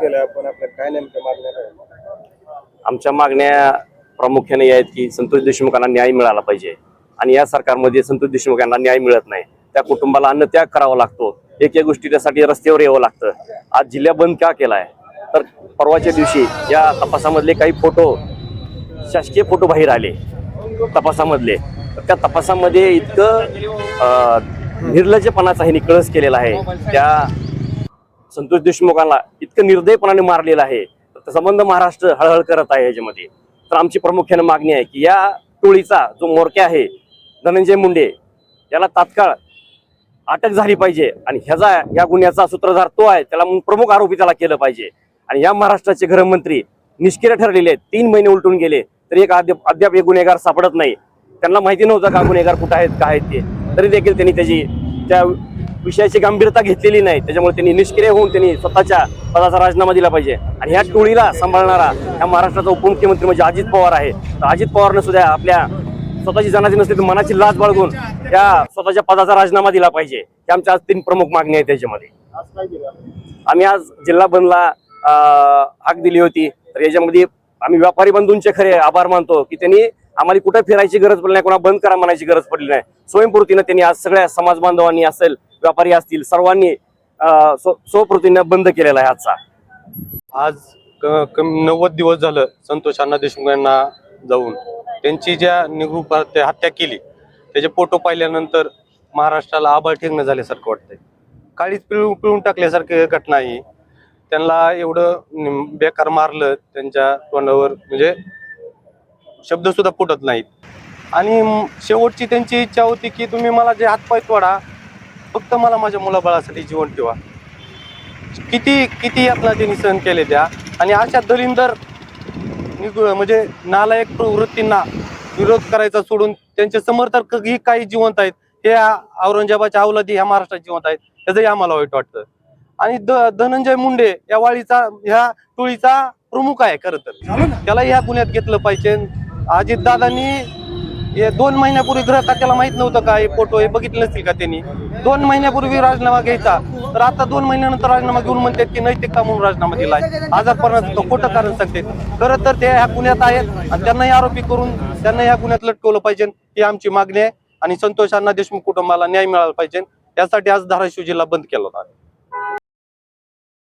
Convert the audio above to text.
केलं आपण आपल्या काय नेमक्या मागण्या काय आमच्या मागण्या प्रामुख्याने या आहेत की संतोष देशमुखांना न्याय मिळाला पाहिजे. आणि या सरकारमध्ये संतोष देशमुख यांना न्याय मिळत नाही. त्या कुटुंबाला अन्न त्याग करावा लागतो. एक एक गोष्टी त्यासाठी रस्त्यावर यावं लागतं. आज जिल्हा बंद का केलाय? तर परवाच्या दिवशी या तपासामधले काही फोटो शासकीय फोटो बाहेर आले. तपासामधले. तर त्या तपासामध्ये इतकं अं, निर्लज्जपणाचा हे निकळस केलेला आहे. त्या संतोष देशमुखांना इतकं निर्दयपणाने मारलेलं आहे. तर संबंध महाराष्ट्र हळहळ करत आहे याच्यामध्ये. तर आमची प्रामुख्याने मागणी आहे की या टोळीचा जो मोरक्या आहे धनंजय मुंडे याला तात्काळ अटक झाली पाहिजे आणि ह्याचा या गुन्ह्याचा सूत्रधार तो आहे त्याला प्रमुख आरोपी त्याला केलं पाहिजे. आणि या महाराष्ट्राचे गृहमंत्री निष्क्रिय ठरलेले आहेत. तीन महिने उलटून गेले तरी एक अद्याप अद्याप एक गुन्हेगार सापडत नाही. त्यांना माहिती नव्हतं का गुन्हेगार कुठं आहेत काय आहेत ते. तरी देखील त्यांनी त्याची त्या विषयाची गंभीरता घेतलेली नाही. त्याच्यामुळे त्यांनी निष्क्रिय होऊन त्यांनी स्वतःच्या पदाचा राजीनामा दिला पाहिजे. आणि ह्या टोळीला सांभाळणारा या महाराष्ट्राचा उपमुख्यमंत्री म्हणजे अजित पवार आहे. तर अजित पवारनं सुद्धा आपल्या स्वतःची जनाची नसली तर मनाची लाज बाळगून या स्वतःच्या पदाचा राजीनामा दिला पाहिजे. हे आमच्या आज तीन प्रमुख मागणी आहेत त्याच्यामध्ये. आम्ही आज जिल्हा बंदला हाक दिली होती. तर याच्यामध्ये आम्ही व्यापारी बंधूंचे खरे आभार मानतो की त्यांनी आम्हाला कुठं फिरायची गरज पडली नाही कोणा बंद करा म्हणायची गरज पडली नाही. स्वयंपूर्तीनं त्यांनी आज सगळ्या समाज बांधवांनी असेल व्यापारी असतील सर्वांनी अं, बंद केलेला आहे आजचा. आज क- कमी नव्वद दिवस झालं संतोष अण्णा देशमुख यांना जाऊन. त्यांची ज्या निगरूप हत्या हत्या केली त्याचे फोटो पाहिल्यानंतर महाराष्ट्राला आभाळ ठेगणं झाल्यासारखं वाटतंय. काळीच पिळून पिळून टाकल्यासारखी घटना आहे. ही. त्यांना एवढं बेकार मारलं त्यांच्या तोंडावर म्हणजे शब्द सुद्धा फुटत नाहीत. आणि शेवटची त्यांची इच्छा होती की तुम्ही मला जे हातपाय तोडा फक्त मला माझ्या मुलाबाळासाठी जीवन ठेवा. किती किती यातना त्यांनी सहन केले त्या? आणि अशा दलिंदर म्हणजे नालायक प्रवृत्तींना विरोध करायचा सोडून त्यांचे समर्थक ही काही जिवंत आहेत हे औरंगजेबाच्या अवलादी ह्या महाराष्ट्रात जिवंत आहेत त्याचंही आम्हाला वाईट वाटतं. आणि धनंजय मुंडे या वाळीचा ह्या टोळीचा प्रमुख आहे खरं तर. त्याला ह्या गुन्ह्यात घेतलं पाहिजे. अजित दादांनी हे दोन महिन्यापूर्वी ग्रह खात्याला माहीत नव्हतं का? हे फोटो हे बघितले नसतील का त्यांनी? दोन महिन्यापूर्वी राजीनामा घ्यायचा. तर आता दोन महिन्यानंतर राजीनामा घेऊन म्हणतात की नैतिकता म्हणून राजीनामा दिलाय आजारपणाचं तो खोटं कारण सांगते खरं तर ते ह्या गुन्ह्यात आहेत आणि त्यांनाही आरोपी करून त्यांना ह्या गुन्ह्यात लटकवलं पाहिजे. ही आमची मागणी आहे आणि संतोष अण्णा देशमुख कुटुंबाला न्याय मिळाला पाहिजे. यासाठी आज धाराशिव जिल्हा बंद केला होता.